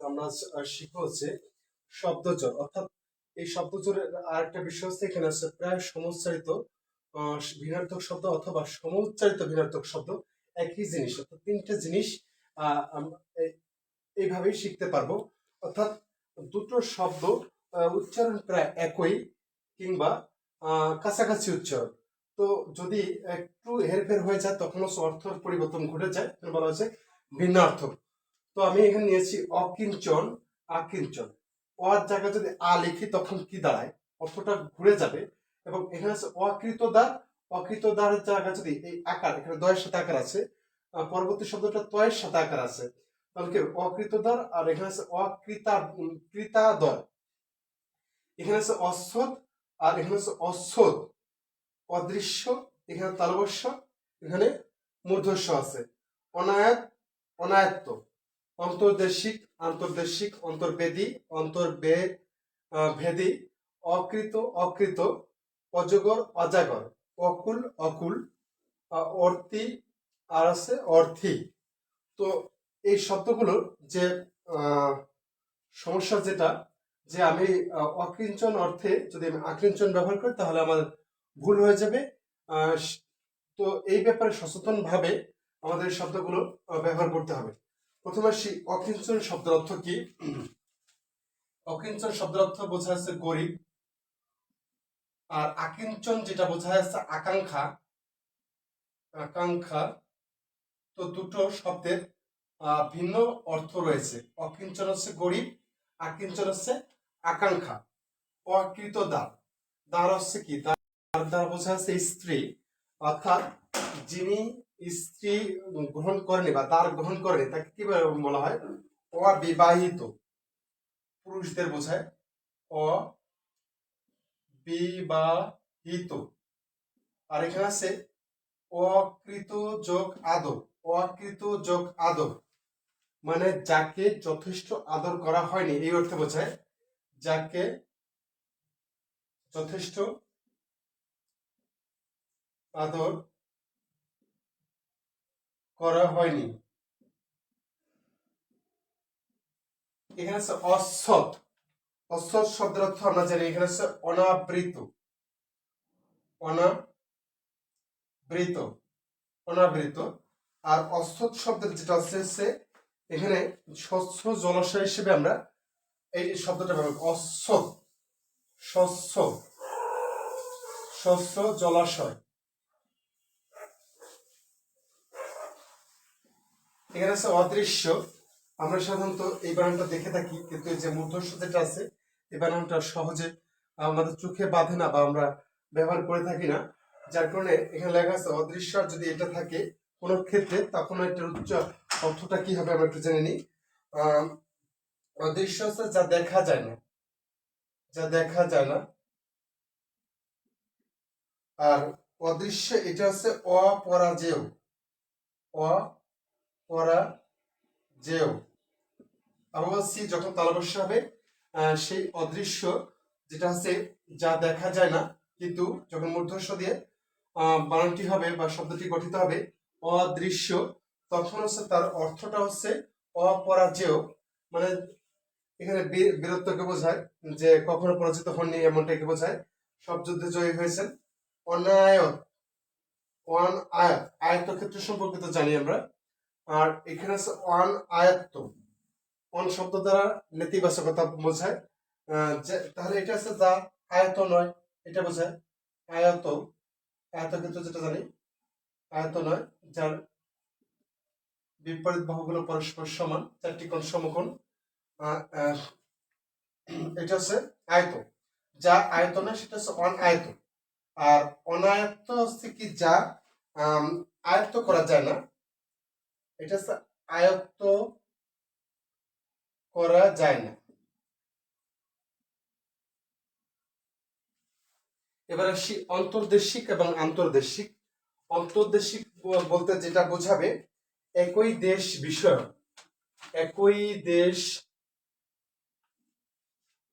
আমরা শিখব হচ্ছে শব্দজোর অর্থাৎ এই শব্দজোরের আরেকটা বিষয় হচ্ছে এখানে আছে প্রায় সমুচ্চারিত আহ, ভিন্নার্থক শব্দ অথবা সমুচ্চারিত ভিন্নার্থক শব্দ। একই জিনিস অর্থাৎ তিনটে জিনিস এইভাবেই শিখতে পারব। অর্থাৎ দুটো শব্দ উচ্চারণ প্রায় একই কিংবা কাছাকাছি উচ্চারণ। তো যদি একটু হেরফের হয়ে যায় তখন অর্থের পরিবর্তন ঘটে যায়। বলা হচ্ছে ভিন্নার্থক। তো আমি এখানে নিয়েছি অকিঞ্চন, আকিঞ্চন। অর জায়গায় যদি আ লিখি, তখন কি দাঁড়ায়? অর্থটা ঘুরে যাবে। এবং এখানে আছে অকৃতদার। অকৃতদারের জায়গায় যদি এই আকার, এখানে দয়ের সাথে আকার আছে পরবর্তী শব্দটা তয়ের সাথে আকার আছে। তাহলে কি হবে? অকৃতদার, আর এখানে আছে অকৃতা কৃতাদর। এখানে আছে অশ্বত, আর এখানে আছে অশ্বত। অদৃশ্য, এখানে তালবস্য এখানে মূর্ধস্য আছে। অনায়াত, অনায়ত্ত। অন্তর্দেশিক, আন্তর্দেশিক, অন্তর্বেদী, অন্তর্বে ভেদী, অকৃত অকৃত, অজগর, অজাগর, অকুল অকুল অর্থী আর আছে অর্থী। তো এই শব্দগুলোর যে সমস্যা যেটা, যে আমি অকিঞ্চন অর্থে যদি আমি আকিঞ্চন ব্যবহার করি, তাহলে আমার ভুল হয়ে যাবে। তো এই ব্যাপারে সচেতন ভাবে আমাদের শব্দগুলো ব্যবহার করতে হবে। প্রথমে আসি অকিঞ্চন শব্দের অর্থ কি? অকিঞ্চন শব্দের অর্থ বোঝা যাচ্ছে গরিব। আর আকিঞ্চন যেটা বোঝা যাচ্ছে আকাঙ্ক্ষা আকাঙ্ক্ষা, তো দুটো শব্দের ভিন্ন অর্থ রয়েছে। অকিঞ্চন হচ্ছে গরিব, আকিঞ্চন হচ্ছে আকাঙ্ক্ষা অকৃত দ্বার দ্বার হচ্ছে কি? দ্বার দ্বার বোঝা যাচ্ছে স্ত্রী, অর্থাৎ যিনি স্ত্রী গ্রহণ করেনি বা তার গ্রহণ করেনি, তাকে কি বলা হয়? অবিবাহিত। পুরুষদের বোঝায় অবিবাহিত। আর এখানে আছে অকৃত যোগ আদর অকৃত যোগ আদর মানে যাকে যথেষ্ট আদর করা হয়নি, এই অর্থে বোঝায় যাকে যথেষ্ট আদর করা হয়নি। এখানে আছে অসৎ। অসৎ শব্দের অর্থ আমরা জানি, এখানে আছে অনাবৃত। অনাবৃত। অনাবৃত। আর অসৎ শব্দের যেটা আছে হচ্ছে, এখানে স্বচ্ছ জলাশয় হিসেবে আমরা এই শব্দটা ব্যবহার। অসৎ। শস্য শস্য জলাশয়। এখানে আছে অদৃশ্য। আমরা সাধারণত এই বানানটা দেখে থাকি, কিন্তু এই যে মূর্ধস্য যেটা আছে, এই বানানটা সহজে আমাদের চোখে বাঁধে না বা আমরা ব্যবহার করে থাকি না। যার কারণে এখানে লেখা আছে, অদৃশ্য যদি এটা থাকে কোনো ক্ষেত্রে, তখন এটার উচ্চ অর্থটা কি হবে আমরা একটু জেনে নিই। অদৃশ্য হচ্ছে যা দেখা যায় না, যা দেখা যায় না। আর অদৃশ্য এটা হচ্ছে অপরাজেয় অপরাজেয় আবার বলছি যখন তালবস্য হবে সেই অদৃশ্য যেটা হচ্ছে যা দেখা যায় না, কিন্তু যখন মূর্ধস্য দিয়ে বানানটি হবে বা শব্দটি গঠিত হবে, অদৃশ্য, তখন হচ্ছে তার অর্থটা হচ্ছে অপরাজেয়। মানে এখানে বীর- বীরত্বকে বোঝায় যে কখনো পরাজিত হননি এমনটাকে বোঝায়। সব যুদ্ধে জয়ী হয়েছেন। অনায়ত ওয়ান আয়াত আয়ত্ত ক্ষেত্র সম্পর্কে তো জানি আমরা। আর এখানে আছে ওয়ান আয়ত্ত। অন শব্দ দ্বারা নেতিবাচকতা বোঝায়। তাহলে এটা আছে যা আয়ত নয়, এটা বোঝায় আয়ত আয়ত ক্ষেত্র যেটা জানি আয়ত নয়, যার বিপরীত বাহুগুলো পরস্পর সমান, চারটি কোণ সমকোণ। এটা হচ্ছে আয়ত যা আয়ত নয়, সেটা হচ্ছে অন আয়ত আর অনায়ত্ত হচ্ছে কি যা আয়ত্ত করা যায় না। এটা আয়ত্ত করা যায় না। এবার অন্তর্দেশিক এবং আন্তর্দেশিক। অন্তর্দেশিক বলতে যেটা বোঝাবে, একই দেশ বিষয়, একই দেশ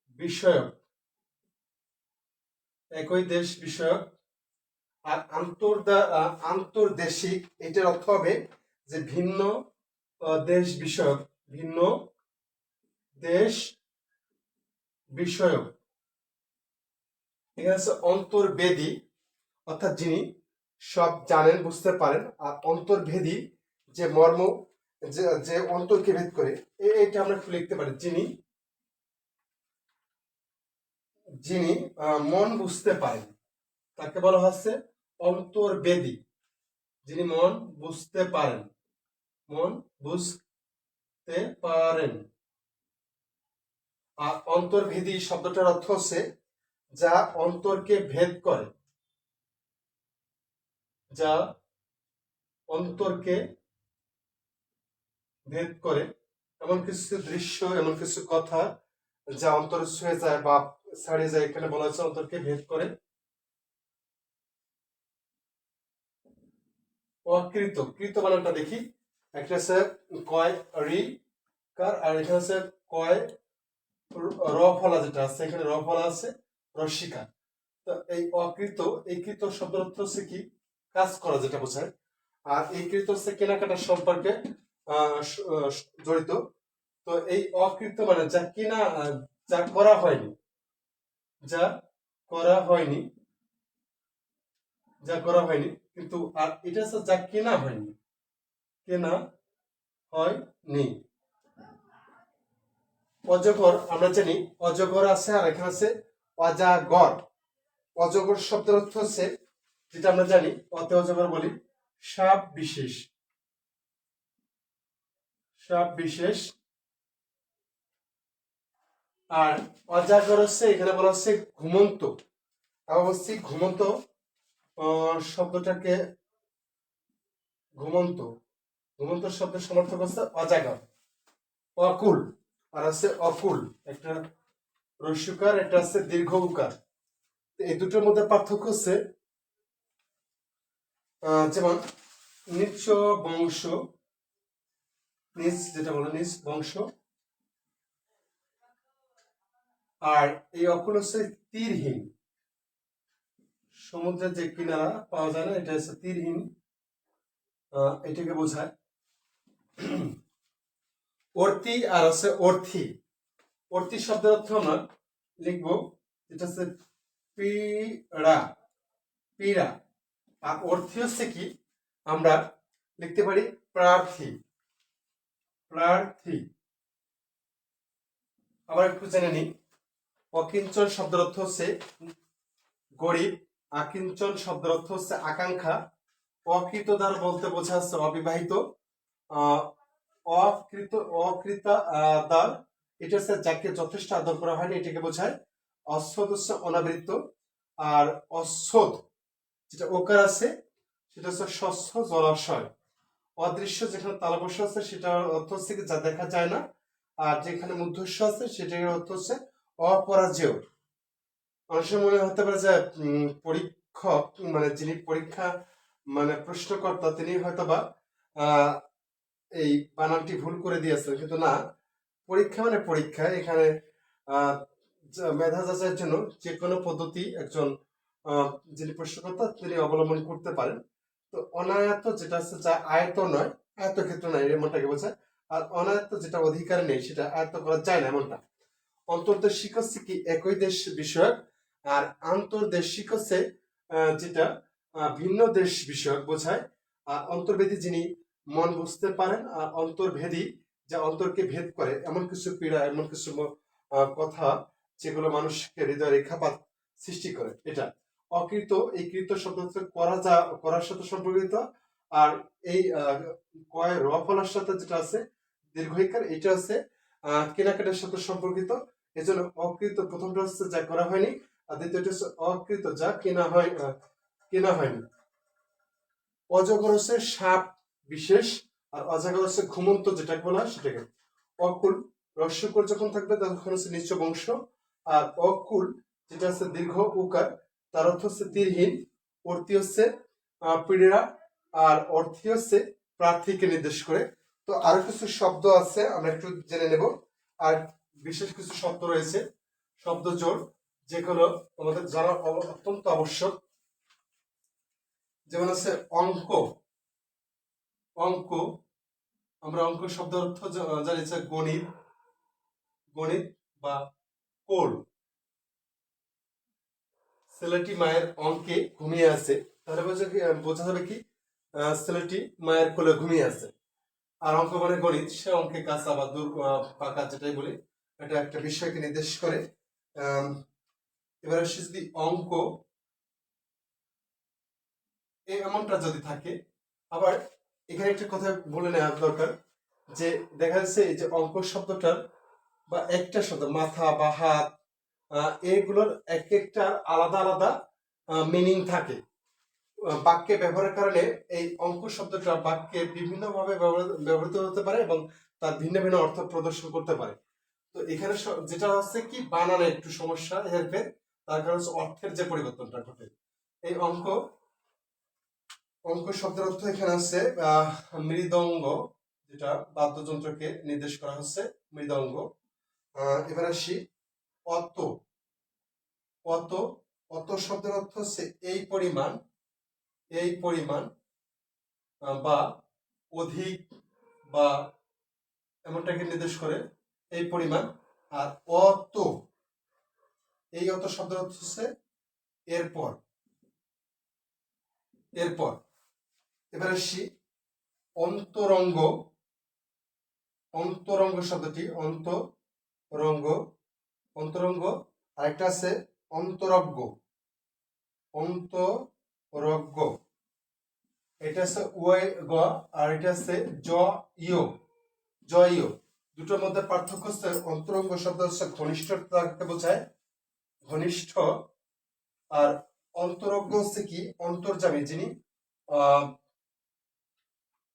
বিষয়ক একই দেশ বিষয়ক আর আন্তর্দা- আন্তর্দেশিক, এটার অর্থ হবে যে ভিন্ন দেশ বিষয়ক, ভিন্ন দেশ বিষয়ক। এখানে আছে, অন্তর্বেদী, অর্থাৎ যিনি সব জানেন, বুঝতে পারেন, আর অন্তর্ভেদী যে মর্ম, যে অন্তরকে ভেদ করে এটা আমরা একটু লিখতে পারি। যিনি যিনি মন বুঝতে পারেন, তাকে বলা হচ্ছে অন্তর্বেদী। যিনি মন বুঝতে পারেন। মন বুঝতে পারেন। আর অন্তর্ভেদী শব্দটার অর্থ হচ্ছে যা অন্তরকে ভেদ করে। যা অন্তরকে ভেদ করে। এমন কিছু দৃশ্য, এমন কিছু কথা যা অন্তর ছুঁয়ে যায় বা ছাড়িয়ে যায়, এখানে বলা হচ্ছে অন্তরকে ভেদ করে। অকৃত, কৃত বানানটা দেখি। একটা আছে কয় রি, কার, আর এখানে আছে কয় র- ফলা যেটা আছে, এখানে র ফলা আছে রসিকা তো এই অকৃত, এই কৃত শব্দের অর্থ হচ্ছে কি? কাজ করা যেটা বোঝায়। আর এই কৃত হচ্ছে কেনাকাটার সম্পর্কে জড়িত। তো এই অকৃত মানে যা কিনা, যা করা হয়নি, যা করা হয়নি, যা করা হয়নি, কিন্তু আর এটা হচ্ছে যা কেনা হয়নি। কেনা হয়নি। অজগর, আমরা জানি অজগর আছে, আর এখানে আছে অজাগর। অজগর শব্দের অর্থ হচ্ছে, যেটা আমরা জানি, অতে অজগর বলি, সাপ বিশেষ। সাপ বিশেষ। আর অজাগর হচ্ছে, এখানে বলা হচ্ছে ঘুমন্ত। অবশ্যই ঘুমন্ত শব্দটাকে ঘুমন্ত। ঘুমন্ত শব্দের সমর্থক হচ্ছে অজাগর, অকুল, আর আছে অকুল, একটা রস্যকার একটা আছে দীর্ঘ উকার। এই দুটোর মধ্যে পার্থক্য হচ্ছে যেমন নিচ বংশ, নিচ যেটা বলে নিচ বংশ, আর এই অকুল হচ্ছে তীরহীন। সমুদ্রের যে কিনারা পাওয়া যায় না, এটা হচ্ছে তীরহীন এটাকে বোঝায়। অর্তি আর আছে অর্থি। অর্থি শব্দের অর্থ আমরা লিখব, যেটা হচ্ছে পীড়া পীড়া। আর অর্থি হচ্ছে কি? আমরা লিখতে পারি প্রার্থী। প্রার্থী। আবার একটু জেনে নিই। অকিঞ্চন শব্দের অর্থ হচ্ছে গরিব। আকিঞ্চন শব্দের অর্থ হচ্ছে আকাঙ্ক্ষা। অকৃতদার বলতে বোঝা যাচ্ছে অবিবাহিত। অকৃত অকৃতা আহ, দার এটা হচ্ছে যাকে যথেষ্ট আদর করা হয়নি এটাকে বোঝায় অশ্বদ হচ্ছে অনাবৃত আর অশ্বদ যেটা ওকার আছে সেটা হচ্ছে শস্য জলাশয়। অদৃশ্য যেখানে তালবস্য আছে সেটার অর্থ হচ্ছে যা দেখা যায় না। আর যেখানে মধ্যস্য আছে সেটার অর্থ হচ্ছে অপরাজেয়। মানুষের মনে হতে পারে যে পরীক্ষক মানে যিনি পরীক্ষা মানে প্রশ্নকর্তা তিনি হয়তো বা এই বানানটি ভুল করে দিয়েছেন কিন্তু না, পরীক্ষা মানে পরীক্ষা। এখানে মেধা যাচাইয়ের জন্য যে কোনো পদ্ধতি একজন যিনি প্রশ্নকর্তা, তিনি অবলম্বন করতে পারেন। তো অনায়ত্ত যেটা আছে, যা আয়ত্ত নয় আয়ত্ত ক্ষেত্র নয় এমনটাকে বোঝায় আর অনায়ত্ত যেটা অধিকার নেই, সেটা আয়ত্ত করা যায় না, এমনটা। অন্তর্দেশিক হচ্ছে কি, একই দেশ বিষয়ক, আর আন্তর্দেশিক হচ্ছে যেটা ভিন্ন দেশ বিষয়ক বোঝায়। আর অন্তর্ভেদী যিনি মন বুঝতে পারেন আর অন্তর্ভেদী যা অন্তরকে ভেদ করে এমন কিছু পীড়া এমন কিছু কথা যেগুলো মানুষকে হৃদয় রেখাপাত সৃষ্টি করে। এটা অকৃত এই কৃত শব্দ হচ্ছে করা যা করার সাথে সম্পর্কিত। আর এই কয় র ফলার সাথে যেটা আছে দীর্ঘিকার এটা আহ, কেনাকাটার সাথে সম্পর্কিত। এজন্য অকৃত প্রথমটা হচ্ছে যা করা হয়নি আর দ্বিতীয়টা হচ্ছে অকৃত যা কেনা হয় কেনা হয়নি। অজগর হচ্ছে সাপ বিশেষ আর অজাগর হচ্ছে ঘুমন্ত যেটাকে বলা হয় সেটাকে। অকুল রস্যকুল যখন থাকবে তখন হচ্ছে নিচ্চ বংশ। আর অকুল যেটা হচ্ছে দীর্ঘ উকার, তার অর্থ হচ্ছে তীরহীন অর্থী হচ্ছে পীড়া আর অর্থী হচ্ছে প্রার্থীকে নির্দেশ করে। তো আরও কিছু শব্দ আছে, আমরা একটু জেনে নেব। আর বিশেষ কিছু শব্দ রয়েছে, শব্দ জোর, যেগুলো আমাদের জানা অত্যন্ত আবশ্যক। যেমন আছে অঙ্ক। অঙ্ক, আমরা অঙ্ক শব্দ অর্থ জানি গণিত গণিত বা কোল ছেলেটি মায়ের অঙ্কে ঘুমিয়ে আছে। তাহলে বোঝা যাবে কি ছেলেটি মায়ের কোলে ঘুমিয়ে আছে। আর অঙ্ক মানে গণিত, সে অঙ্কে কাঁচা বা দূর পাকা যেটাই বলি, এটা একটা বিষয়কে নির্দেশ করে। এবার আসি যদি অঙ্ক এমনটা যদি থাকে, আবার এখানে একটা কথা বলে নেওয়া দরকার, যে দেখা যাচ্ছে যে অঙ্ক শব্দটার বা একটা শব্দ, মাথা বা হাত এগুলোর এক একটা আলাদা আলাদা মিনিং থাকে। বাক্যে ব্যবহারের কারণে এই অঙ্ক শব্দটা বাক্যে বিভিন্নভাবে ব্যবহৃত- ব্যবহৃত হতে পারে এবং তার ভিন্ন ভিন্ন অর্থ প্রদর্শন করতে পারে। তো এখানে যেটা হচ্ছে কি, বানানে একটু সমস্যা, হেরফের, তার কারণ হচ্ছে অর্থের যে পরিবর্তনটা ঘটে। এই অঙ্ক অঙ্ক শব্দের অর্থ এখানে আছে মৃদঙ্গ, যেটা বাদ্যযন্ত্রকে নির্দেশ করা হচ্ছে, মৃদঙ্গ। এবার আসি, অত। অত অত শব্দের অর্থ হচ্ছে এই পরিমাণ এই পরিমাণ বা অধিক বা এমনটাকে নির্দেশ করে এই পরিমাণ। আর অত, এই অত শব্দের অর্থ হচ্ছে এরপর এরপর। এবার আসি অন্তরঙ্গ অন্তরঙ্গ শব্দটি, অন্তরঙ্গ অন্তরঙ্গ, আরেকটা আছে অন্তরজ্ঞ অন্তরজ্ঞ। এটা আছে ওয়াই গ, আর এটা আছে জ ইয় জ ইয় দুটোর মধ্যে পার্থক্য হচ্ছে অন্তরঙ্গ শব্দ হচ্ছে ঘনিষ্ঠতাকে বোঝায়। ঘনিষ্ঠ আর অন্তরজ্ঞ হচ্ছে কি? অন্তর্জামী যিনি, আহ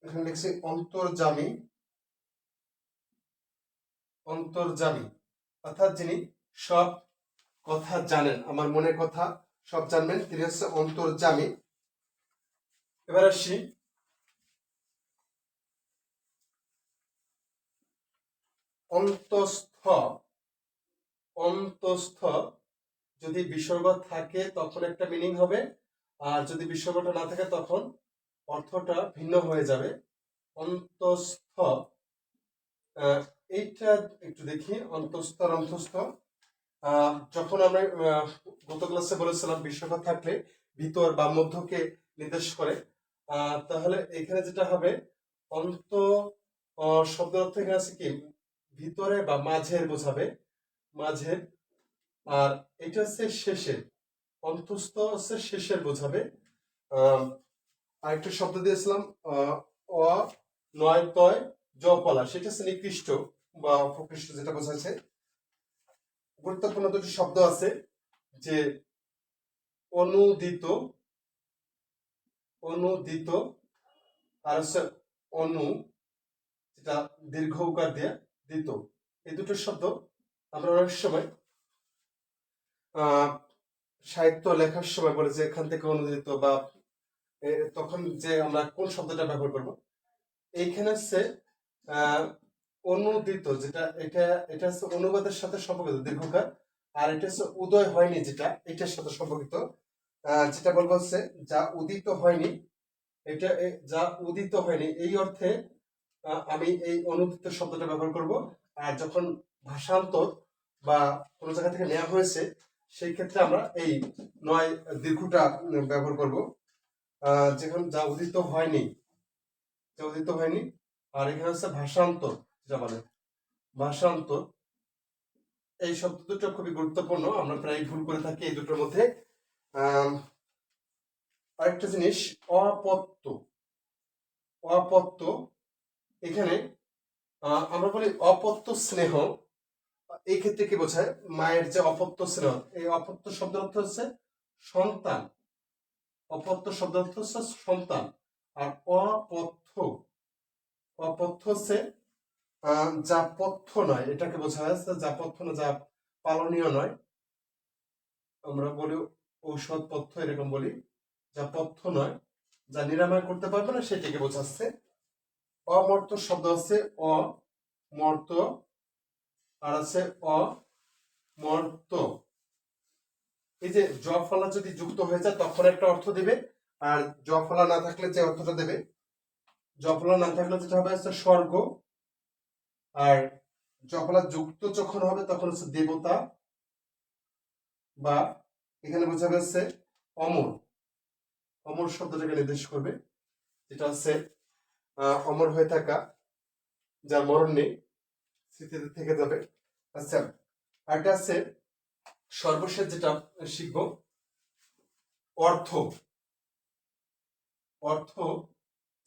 এখানে লিখছি অন্তর্জামী। অন্তর্জামী। অর্থাৎ যিনি সব কথা জানেন, আমার মনের কথা সব জানবেন, তিনি হচ্ছে অন্তর্জামী। এবার আসি। অন্তস্থ। অন্তস্থ যদি বিসর্গ থাকে, তখন একটা মিনিং হবে। আর যদি বিসর্গটা না থাকে, তখন অর্থটা ভিন্ন হয়ে যাবে। অন্তস্থ এইটা একটু দেখি, অন্তস্থ আর অন্তস্থ। যখন আমরা গত ক্লাসে বলেছিলাম বিসর্গ থাকলে ভিতর বা মধ্যকে নির্দেশ করে তাহলে এখানে যেটা হবে, অন্ত শব্দ অর্থ এখানে আছে কি? ভিতরে বা মাঝের বোঝাবে, মাঝের, আর এটা হচ্ছে শেষের, অন্তস্থ হচ্ছে শেষের বোঝাবে আরেকটা শব্দ দিয়েছিলাম অ জপলা। সেটা হচ্ছে নিকৃষ্ট বা অপকৃষ্ট যেটা বোঝাচ্ছে। গুরুত্বপূর্ণ দুটি শব্দ আছে যে অনুদিত অনুদিত, আর হচ্ছে অনু, যেটা দীর্ঘ উকার দিয়ে দিত। এই দুটো শব্দ আমরা অনেক সময় সাহিত্য লেখার সময় বলে যে এখান থেকে অনুদিত বা তখন যে আমরা কোন শব্দটা ব্যবহার করব? এইখানে হচ্ছে অনুদিত, যেটা এটা এটা হচ্ছে অনুবাদের সাথে সম্পর্কিত, দীর্ঘকার, আর এটা হচ্ছে উদয় হয়নি যেটা, এটার সাথে সম্পর্কিত যেটা বলব হচ্ছে, যা উদিত হয়নি, এটা যা উদিত হয়নি, এই অর্থে আমি এই অনুদিত শব্দটা ব্যবহার করব, আর যখন ভাষান্তর বা কোনো জায়গা থেকে নেওয়া হয়েছে, সেই ক্ষেত্রে আমরা এই নয় দীর্ঘটা ব্যবহার করব। যেখানে যা উদিত হয়নি, যা উদিত হয়নি, আর এখানে হচ্ছে ভাষান্তর যা বলে ভাষান্তর এই শব্দ দুটো খুবই গুরুত্বপূর্ণ, আমরা প্রায় ভুল করে থাকি এই দুটোর মধ্যে। আরেকটা জিনিস, অপত্য। অপত্য, এখানে আমরা বলি অপত্য স্নেহ। এই ক্ষেত্রে কি বোঝায়? মায়ের যে অপত্য স্নেহ, এই অপত্য শব্দ অর্থ হচ্ছে সন্তান। অপত্য শব্দ হচ্ছে সন্তান। আর অপথ্য অপথ্য হচ্ছে যা পথ্য নয়, এটাকে বোঝা যাচ্ছে যা পথ্য না যা পালনীয় নয়। আমরা বলি ঔষধ পথ্য, এরকম বলি। যা পথ্য নয়, যা নিরাময় করতে পারবে না, সেটাকে বোঝাচ্ছে অমর্ত শব্দ আছে অমর্ত আর আছে অমর্ত এই যে জ ফলা যদি যুক্ত হয়ে যায়, তখন একটা অর্থ দেবে। আর জ ফলা না থাকলে যে অর্থটা দেবে? জ ফলা না থাকলে যেটা হবে হচ্ছে স্বর্গ। আর জফলা যুক্ত যখন হবে, তখন হচ্ছে দেবতা বা এখানে বোঝা হচ্ছে অমর। অমর শব্দটাকে নির্দেশ করবে, যেটা হচ্ছে অমর হয়ে থাকা যার মরণ নেই স্মৃতিতে থেকে যাবে। আচ্ছা আরেকটা আছে সর্বশেষ যেটা শিখব, অর্থ। অর্থ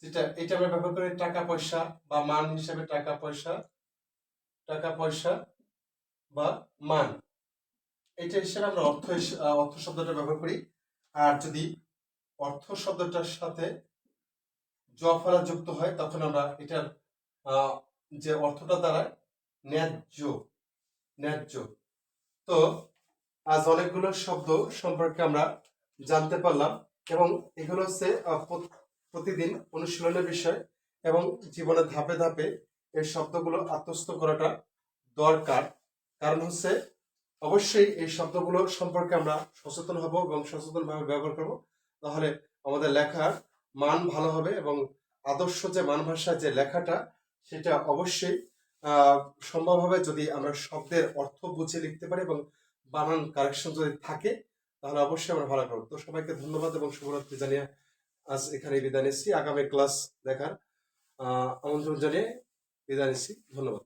যেটা, এটা আমরা ব্যবহার করি টাকা, পয়সা বা মান হিসাবে টাকা, পয়সা টাকা, পয়সা বা মান। এটা হিসেবে আমরা অর্থ অর্থ শব্দটা ব্যবহার করি। আর যদি অর্থ শব্দটার সাথে জফলা যুক্ত হয়, তখন আমরা এটার যে অর্থটা দাঁড়ায়, ন্যায্য ন্যায্য। তো আজ অনেকগুলো শব্দ সম্পর্কে আমরা জানতে পারলাম এবং এগুলো হচ্ছে প্রতিদিন অনুশীলনের বিষয় এবং জীবনে ধাপে ধাপে এই শব্দগুলো আত্মস্থ করাটা দরকার। কারণ হচ্ছে, অবশ্যই এই শব্দগুলো সম্পর্কে আমরা সচেতন হব এবং সচেতনভাবে ব্যবহার করব। তাহলে আমাদের লেখার মান ভালো হবে এবং আদর্শ যে মান ভাষায় যে লেখাটা, সেটা অবশ্যই সম্ভব হবে যদি আমরা শব্দের অর্থ বুঝে লিখতে পারি এবং বানান কারেকশন যদি থাকে, তাহলে অবশ্যই আমরা ভালো করব। তো সবাইকে ধন্যবাদ এবং শুভরাত্রি জানিয়ে আজ এখানে বিদায় নিচ্ছি। আগামী ক্লাস দেখার আমন্ত্রণ জানিয়ে বিদায় নিচ্ছি। ধন্যবাদ।